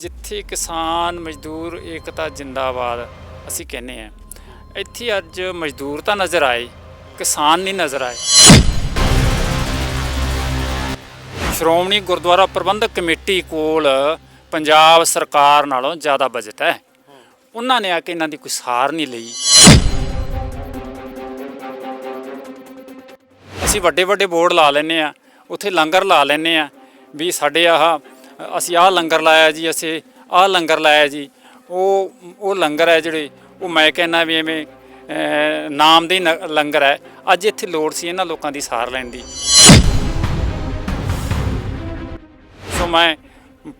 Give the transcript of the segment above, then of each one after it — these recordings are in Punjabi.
ਜਿੱਥੇ ਕਿਸਾਨ, ਮਜ਼ਦੂਰ ਏਕਤਾ ਜਿੰਦਾਬਾਦ, ਅਸੀਂ ਕਹਿੰਦੇ ਆ ਇੱਥੇ ਅੱਜ ਮਜ਼ਦੂਰ ਤਾਂ ਨਜ਼ਰ ਆਏ, ਕਿਸਾਨ ਨਹੀਂ ਨਜ਼ਰ ਆਏ। ਸ਼੍ਰੋਮਣੀ ਗੁਰਦੁਆਰਾ ਪ੍ਰਬੰਧਕ ਕਮੇਟੀ ਕੋਲ ਪੰਜਾਬ ਸਰਕਾਰ ਨਾਲੋਂ ਜ਼ਿਆਦਾ ਬਜਟ ਹੈ। ਉਹਨਾਂ ਨੇ ਆ ਕੇ ਇਹਨਾਂ ਦੀ ਕੋਈ ਸਾਰ ਨਹੀਂ ਲਈ। ਅਸੀਂ ਵੱਡੇ ਵੱਡੇ ਬੋਰਡ ਲਾ ਲੈਨੇ ਆ ਉੱਥੇ ਲੰਗਰ ਲਾ ਲੈਨੇ ਆ ਵੀ ਸਾਡੇ ਆਹ ਅਸੀਂ ਆਹ ਲੰਗਰ ਲਾਇਆ ਜੀ, ਅਸੀਂ ਆਹ ਲੰਗਰ ਲਾਇਆ ਜੀ। ਉਹ ਉਹ ਲੰਗਰ ਹੈ ਜਿਹੜੇ, ਉਹ ਮੈਂ ਕਹਿੰਦਾ ਵੀ ਐਵੇਂ ਨਾਮ ਦੇ ਨ- ਲੰਗਰ ਹੈ। ਅੱਜ ਇੱਥੇ ਲੋੜ ਸੀ ਇਹਨਾਂ ਲੋਕਾਂ ਦੀ ਸਾਰ ਲੈਣ ਦੀ। ਸੋ ਮੈਂ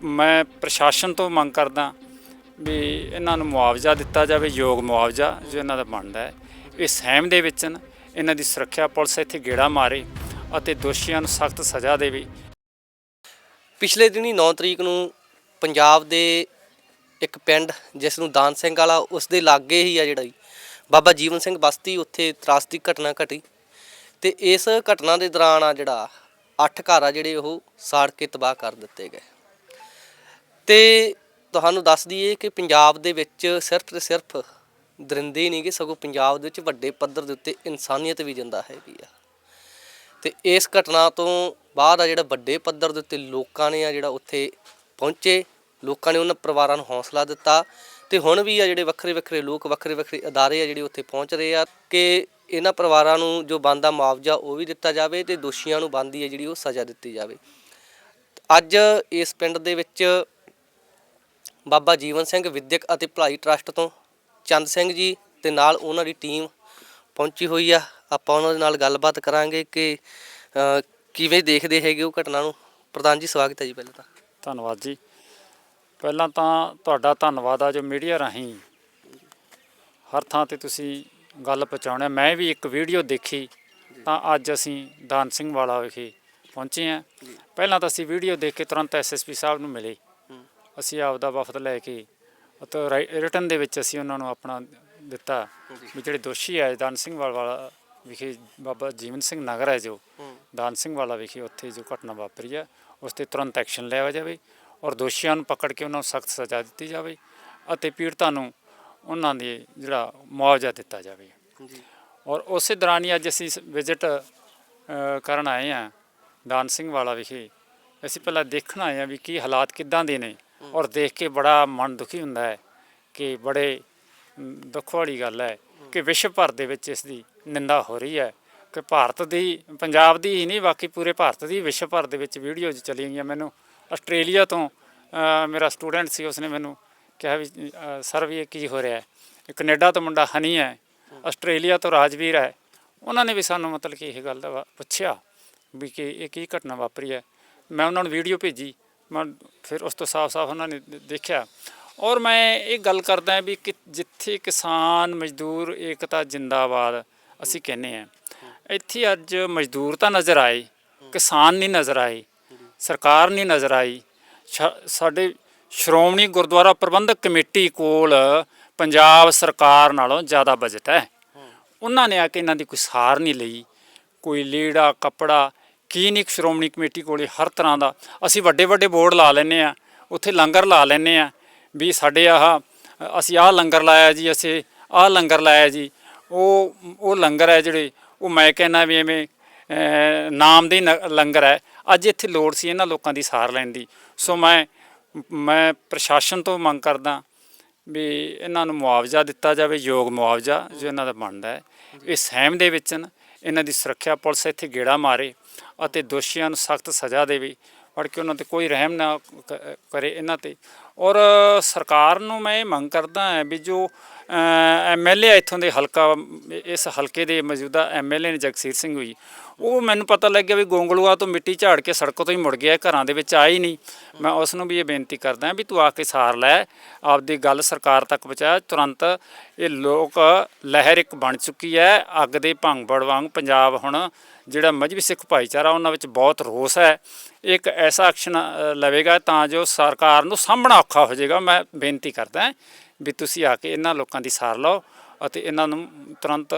ਮੈਂ ਪ੍ਰਸ਼ਾਸਨ ਤੋਂ ਮੰਗ ਕਰਦਾ ਵੀ ਇਹਨਾਂ ਨੂੰ ਮੁਆਵਜ਼ਾ ਦਿੱਤਾ ਜਾਵੇ, ਯੋਗ ਮੁਆਵਜ਼ਾ ਜੋ ਇਹਨਾਂ ਦਾ ਬਣਦਾ ਹੈ। ਇਹ ਸਹਿਮ ਦੇ ਵਿੱਚ ਨੇ ਇਹਨਾਂ ਦੀ ਸੁਰੱਖਿਆ ਪੁਲਿਸ ਇੱਥੇ ਗੇੜਾ ਮਾਰੇ ਅਤੇ ਦੋਸ਼ੀਆਂ ਨੂੰ ਸਖਤ ਸਜ਼ਾ ਦੇਵੇ। ਪਿਛਲੇ ਦਿਨੀ 9 ਤਰੀਕ ਨੂੰ ਪੰਜਾਬ ਦੇ ਇੱਕ ਪਿੰਡ ਜਿਸ ਨੂੰ ਦਾਨ ਸਿੰਘ ਵਾਲਾ ਉਸ ਦੇ ਲਾਗੇ ਹੀ ਆ ਜਿਹੜਾ ਜੀ, ਬਾਬਾ ਜੀਵਨ ਸਿੰਘ ਬਸਤੀ ਉੱਥੇ ਤਰਾਸਦੀ ਘਟਨਾ ਘਟੀ। ਤੇ ਇਸ ਘਟਨਾ ਦੇ ਦੌਰਾਨ ਆ ਜਿਹੜਾ ਅੱਠ ਘਰ ਆ ਜਿਹੜੇ ਉਹ ਸਾੜ ਕੇ ਤਬਾਹ ਕਰ ਦਿੱਤੇ ਗਏ। ਤੇ ਤੁਹਾਨੂੰ ਦੱਸ ਦਈਏ ਕਿ ਪੰਜਾਬ ਦੇ ਵਿੱਚ ਸਿਰਫ ਤੇ ਸਿਰਫ ਦਰਿੰਦੇ ਹੀ ਨਹੀਂ ਕਿ ਸਗੋਂ ਪੰਜਾਬ ਦੇ ਵਿੱਚ ਵੱਡੇ ਪੱਧਰ ਦੇ ਉੱਤੇ ਇਨਸਾਨੀਅਤ ਵੀ ਜਿੰਦਾ ਹੈਗੀ ਆ। ਤੇ ਇਸ ਘਟਨਾ ਤੋਂ ਬਾਅਦ ਆ ਜਿਹੜਾ ਵੱਡੇ ਪੱਧਰ ਦੇ ਉੱਤੇ ਲੋਕਾਂ ਨੇ ਆ ਜਿਹੜਾ ਉੱਥੇ ਪਹੁੰਚੇ, ਲੋਕਾਂ ਨੇ ਉਹਨਾਂ ਪਰਿਵਾਰਾਂ ਨੂੰ ਹੌਸਲਾ ਦਿੱਤਾ ਤੇ ਹੁਣ ਵੀ ਆ ਜਿਹੜੇ ਵੱਖਰੇ ਵੱਖਰੇ ਲੋਕ, ਵੱਖਰੇ ਵੱਖਰੇ ਅਦਾਰੇ ਆ ਜਿਹੜੇ ਉੱਥੇ ਪਹੁੰਚ ਰਹੇ ਆ ਕਿ ਇਹਨਾਂ ਪਰਿਵਾਰਾਂ ਨੂੰ ਜੋ ਬੰਦਾ ਮੁਆਵਜ਼ਾ ਉਹ ਵੀ ਦਿੱਤਾ ਜਾਵੇ ਤੇ ਦੋਸ਼ੀਆਂ ਨੂੰ ਬੰਦੀ ਹੈ ਜਿਹੜੀ ਉਹ ਸਜ਼ਾ ਦਿੱਤੀ ਜਾਵੇ। ਅੱਜ ਇਸ ਪਿੰਡ ਦੇ ਵਿੱਚ ਬਾਬਾ ਜੀਵਨ ਸਿੰਘ ਵਿਦਿਅਕ ਅਤੇ ਭਲਾਈ ਟਰਸਟ ਤੋਂ ਚੰਦ ਸਿੰਘ ਜੀ ਤੇ ਨਾਲ ਉਹਨਾਂ ਦੀ ਟੀਮ ਪਹੁੰਚੀ ਹੋਈ ਆ। ਆਪਾਂ ਉਹਨਾਂ ਦੇ ਨਾਲ ਗੱਲਬਾਤ ਕਰਾਂਗੇ ਕਿ ਕਿਵੇਂ ਦੇਖਦੇ ਹੈਗੇ ਉਹ ਘਟਨਾ ਨੂੰ? ਪ੍ਰਧਾਨ ਜੀ ਸਵਾਗਤ ਹੈ ਜੀ ਪਹਿਲਾਂ ਤਾਂ। ਧੰਨਵਾਦ ਜੀ। ਪਹਿਲਾਂ ਤਾਂ ਤੁਹਾਡਾ ਧੰਨਵਾਦ ਆ ਜੋ ਮੀਡੀਆ ਰਾਹੀਂ ਹਰ ਥਾਂ ਤੇ ਤੁਸੀਂ ਗੱਲ ਪਹੁੰਚਾਉਣਾ। ਮੈਂ ਵੀ ਇੱਕ ਵੀਡੀਓ ਦੇਖੀ ਤਾਂ ਅੱਜ ਅਸੀਂ ਦਾਨ ਸਿੰਘ ਵਾਲਾ ਵਿਖੇ ਪਹੁੰਚੇ ਹਾਂ। ਪਹਿਲਾਂ ਤਾਂ ਅਸੀਂ ਵੀਡੀਓ ਦੇਖ ਕੇ ਤੁਰੰਤ ਐਸਐਸਪੀ ਸਾਹਿਬ ਨੂੰ ਮਿਲੇ। ਅਸੀਂ ਆਪ ਦਾ ਵਫਦ ਲੈ ਕੇ ਅਤੇ ਰਿਟਨ ਦੇ ਵਿੱਚ ਅਸੀਂ ਉਹਨਾਂ ਨੂੰ ਆਪਣਾ ਦਿੱਤਾ। ਵੀ ਜਿਹੜੇ ਦੋਸ਼ੀ ਹੈ ਦਾਨ ਸਿੰਘ ਵਾਲਾ ਵਿਖੇ ਬਾਬਾ ਜੀਵਨ ਸਿੰਘ ਨਗਰ ਹੈ ਜੋ ਦਾਨ ਸਿੰਘ ਵਾਲਾ ਵਿਖੇ ਉੱਥੇ ਜੋ ਘਟਨਾ ਵਾਪਰੀ ਹੈ ਉਸ ਤੇ ਤੁਰੰਤ ਐਕਸ਼ਨ ਲਿਆ ਜਾਵੇ ਔਰ ਦੋਸ਼ੀਆਂ ਨੂੰ ਪਕੜ ਕੇ ਉਹਨਾਂ ਨੂੰ ਸਖਤ ਸਜ਼ਾ ਦਿੱਤੀ ਜਾਵੇ ਅਤੇ ਪੀੜਤਾਂ ਨੂੰ ਉਹਨਾਂ ਦੇ ਜਿਹੜਾ ਮੁਆਵਜ਼ਾ ਦਿੱਤਾ ਜਾਵੇ। ਜੀ। ਔਰ ਉਸੇ ਦੌਰਾਨ ਹੀ ਅੱਜ ਅਸੀਂ ਵਿਜ਼ਿਟ ਕਰਨ ਆਏ ਹਾਂ ਦਾਨ ਸਿੰਘ ਵਾਲਾ ਵਿਖੇ। ਅਸੀਂ ਪਹਿਲਾਂ ਦੇਖਣ ਆਏ ਹਾਂ ਵੀ ਕੀ ਹਾਲਾਤ ਕਿੱਦਾਂ ਦੇ ਨੇ ਔਰ ਦੇਖ ਕੇ ਬੜਾ ਮਨ ਦੁਖੀ ਹੁੰਦਾ ਹੈ ਕਿ ਬੜੇ ਦੁੱਖ ਵਾਲੀ ਗੱਲ ਹੈ। ਕਿ ਵਿਸ਼ਵ ਭਰ ਦੇ ਵਿੱਚ ਇਸ ਦੀ ਨਿੰਦਾ ਹੋ ਰਹੀ ਹੈ। ਕਿ ਭਾਰਤ ਦੀ, ਪੰਜਾਬ ਦੀ ਹੀ ਨਹੀਂ, ਬਾਕੀ ਪੂਰੇ ਭਾਰਤ ਦੀ ਵਿਸ਼ਵ ਭਰ ਦੇ ਵਿੱਚ ਵੀਡੀਓਜ਼ ਚਲੀ ਗਈਆਂ ਮੈਨੂੰ। ਆਸਟ੍ਰੇਲੀਆ ਤੋਂ ਮੇਰਾ ਸਟੂਡੈਂਟ ਸੀ, ਉਸਨੇ ਮੈਨੂੰ ਕਿਹਾ ਵੀ ਸਰ ਵੀ ਇਹ ਕੀ ਹੋ ਰਿਹਾ ਹੈ? ਕੈਨੇਡਾ ਤੋਂ ਮੁੰਡਾ ਹਨੀ ਹੈ, ਆਸਟ੍ਰੇਲੀਆ ਤੋਂ ਰਾਜਵੀਰ ਹੈ। ਉਹਨਾਂ ਨੇ ਵੀ ਸਾਨੂੰ ਮਤਲਬ ਕਿ ਇਹ ਗੱਲ ਦਾ ਵਾ- ਪੁੱਛਿਆ ਵੀ ਕਿ ਇਹ ਕੀ ਘਟਨਾ ਵਾਪਰੀ ਹੈ। ਮੈਂ ਉਹਨਾਂ ਨੂੰ ਵੀਡੀਓ ਭੇਜੀ। ਮੈਂ ਫਿਰ ਉਸ ਤੋਂ ਸਾਫ਼-ਸਾਫ਼ ਉਹਨਾਂ ਨੇ ਦੇਖਿਆ। ਔਰ ਮੈਂ ਇਹ ਗੱਲ ਕਰਦਾ ਵੀ ਕਿ ਜਿੱਥੇ ਕਿਸਾਨ ਮਜ਼ਦੂਰ ਏਕਤਾ ਜਿੰਦਾਬਾਦ ਅਸੀਂ ਕਹਿੰਦੇ ਆ ਇੱਥੇ ਅੱਜ ਮਜ਼ਦੂਰ ਤਾਂ ਨਜ਼ਰ ਆਏ, ਕਿਸਾਨ ਨਹੀਂ ਨਜ਼ਰ ਆਏ, ਸਰਕਾਰ ਨਹੀਂ ਨਜ਼ਰ ਆਈ। ਸ਼ਾ- ਸਾਡੇ ਸ਼੍ਰੋਮਣੀ ਗੁਰਦੁਆਰਾ ਪ੍ਰਬੰਧਕ ਕਮੇਟੀ ਕੋਲ ਪੰਜਾਬ ਸਰਕਾਰ ਨਾਲੋਂ ਜ਼ਿਆਦਾ ਬਜਟ ਹੈ। ਉਹਨਾਂ ਨੇ ਆ ਕੇ ਇਹਨਾਂ ਦੀ ਕੋਈ ਸਾਰ ਨਹੀਂ ਲਈ, ਕੋਈ ਲੀੜਾ, ਕੱਪੜਾ, ਕੀ ਨਹੀਂ ਸ਼੍ਰੋਮਣੀ ਕਮੇਟੀ ਕੋਲੇ ਹਰ ਤਰ੍ਹਾਂ ਦਾ। ਅਸੀਂ ਵੱਡੇ ਵੱਡੇ ਬੋਰਡ ਲਾ ਲੈਨੇ ਆ ਉੱਥੇ ਲੰਗਰ ਲਾ ਲੈਨੇ ਆ ਵੀ ਸਾਡੇ ਆਹ, ਅਸੀਂ ਆਹ ਲੰਗਰ ਲਾਇਆ ਜੀ, ਅਸੀਂ ਆਹ ਲੰਗਰ ਲਾਇਆ ਜੀ, ਉਹ ਉਹ ਲੰਗਰ ਹੈ ਜਿਹੜੇ ਉਹ ਮੈਂ ਕਹਿੰਦਾ ਵੀ ਐਵੇਂ ਨਾਮ ਦੇ ਨ- ਲੰਗਰ ਹੈ। ਅੱਜ ਇੱਥੇ ਲੋੜ ਸੀ ਇਹਨਾਂ ਲੋਕਾਂ ਦੀ ਸਾਰ ਲੈਣ ਦੀ। ਸੋ ਮੈਂ ਮੈਂ ਪ੍ਰਸ਼ਾਸਨ ਤੋਂ ਮੰਗ ਕਰਦਾ ਵੀ ਇਹਨਾਂ ਨੂੰ ਮੁਆਵਜ਼ਾ ਦਿੱਤਾ ਜਾਵੇ, ਯੋਗ ਮੁਆਵਜ਼ਾ ਜੋ ਇਹਨਾਂ ਦਾ ਬਣਦਾ ਹੈ। ਇਹ ਸਹਿਮ ਦੇ ਵਿੱਚ ਨੇ ਇਹਨਾਂ ਦੀ ਸੁਰੱਖਿਆ ਪੁਲਿਸ ਇੱਥੇ ਗੇੜਾ ਮਾਰੇ ਅਤੇ ਦੋਸ਼ੀਆਂ ਨੂੰ ਸਖਤ ਸਜ਼ਾ ਦੇਵੇ। ਫੜ ਕੇ ਉਹਨਾਂ ਤੇ ਕੋਈ ਰਹਿਮ ਨਾ ਕ- ਕਰੇ ਇਹਨਾਂ ਤੇ। ਔਰ ਸਰਕਾਰ ਨੂੰ ਮੈਂ ਇਹ ਮੰਗ ਕਰਦਾ ਹਾਂ ਵੀ ਜੋ ਐਮਐਲਏ ਇੱਥੋਂ ਦੇ ਹਲਕਾ, ਇਸ ਹਲਕੇ ਦੇ ਮੌਜੂਦਾ ਐਮਐਲਏ ਨੇ ਜਗਸੀਰ ਸਿੰਘ ਹੋਈ, ਉਹ ਮੈਨੂੰ ਪਤਾ ਲੱਗਿਆ ਵੀ ਗੋਂਗਲੂਆ ਤੋਂ ਮਿੱਟੀ ਝਾੜ ਕੇ ਸੜਕ ਤੋਂ ਹੀ ਮੁੜ ਗਿਆ, ਘਰਾਂ ਦੇ ਵਿੱਚ ਆਇਆ ਹੀ ਨਹੀਂ। ਮੈਂ ਉਸ ਨੂੰ ਵੀ ਇਹ ਬੇਨਤੀ ਕਰਦਾ ਵੀ ਤੂੰ ਆ ਕੇ ਸਾਰ ਲੈ, ਆਪਦੀ ਗੱਲ ਸਰਕਾਰ ਤੱਕ ਪਹੁੰਚਾ, ਤੁਰੰਤ ਇਹ ਲੋਕ, ਲਹਿਰ ਇੱਕ ਬਣ ਚੁੱਕੀ ਹੈ, ਅੱਗ ਦੇ ਭੰਗਬੜ ਵਾਂਗ ਪੰਜਾਬ ਹੁਣ ਜਿਹੜਾ ਮਜਬੀ ਸਿੱਖ ਭਾਈਚਾਰਾ ਉਹਨਾਂ ਵਿੱਚ ਬਹੁਤ ਰੋਸ ਹੈ ਇਹ ਇੱਕ ਐਸਾ ਐਕਸ਼ਨ ਲਵੇਗਾ ਤਾਂ ਜੋ ਸਰਕਾਰ ਨੂੰ ਸਾਹਮਣਾ ਔਖਾ ਹੋ ਜਾਏਗਾ। ਮੈਂ ਬੇਨਤੀ ਕਰਦਾ ਵੀ ਤੁਸੀਂ ਆ ਕੇ ਇਹਨਾਂ ਲੋਕਾਂ ਦੀ ਸਾਰ ਲਓ ਅਤੇ ਇਹਨਾਂ ਨੂੰ ਤੁਰੰਤ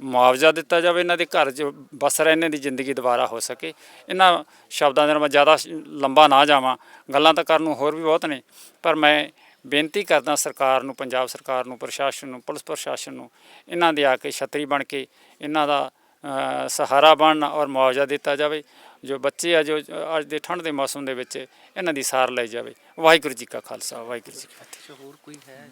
ਮੁਆਵਜ਼ਾ ਦਿੱਤਾ ਜਾਵੇ, ਇਹਨਾਂ ਦੇ ਘਰ 'ਚ ਬਸ ਰਹਿਣੇ ਦੀ ਜ਼ਿੰਦਗੀ ਦੁਬਾਰਾ ਹੋ ਸਕੇ। ਇਹਨਾਂ ਸ਼ਬਦਾਂ ਦੇ ਨਾਲ ਮੈਂ ਜ਼ਿਆਦਾ ਲੰਬਾ ਨਾ ਜਾਵਾਂ, ਗੱਲਾਂ ਤਾਂ ਕਰਨ ਨੂੰ ਹੋਰ ਵੀ ਬਹੁਤ ਨੇ, ਪਰ ਮੈਂ ਬੇਨਤੀ ਕਰਦਾ ਸਰਕਾਰ ਨੂੰ, ਪੰਜਾਬ ਸਰਕਾਰ ਨੂੰ, ਪ੍ਰਸ਼ਾਸਨ ਨੂੰ, ਪੁਲਿਸ ਪ੍ਰਸ਼ਾਸਨ ਨੂੰ, ਇਹਨਾਂ ਦੇ ਆ ਕੇ ਛਤਰੀ ਬਣ ਕੇ ਇਹਨਾਂ ਦਾ ਸਹਾਰਾ ਬਣਨ ਔਰ ਮੁਆਵਜ਼ਾ ਦਿੱਤਾ ਜਾਵੇ। ਜੋ ਬੱਚੇ ਆ ਜੋ ਅੱਜ ਦੇ ਠੰਡ ਦੇ ਮੌਸਮ ਦੇ ਵਿੱਚ ਇਹਨਾਂ ਦੀ ਸਾਰ ਲਈ ਜਾਵੇ। ਵਾਹਿਗੁਰੂ ਜੀ ਕਾ ਖਾਲਸਾ, ਵਾਹਿਗੁਰੂ ਜੀ ਕੀ ਫਤਿਹ। ਹੋਰ ਕੋਈ ਹੈ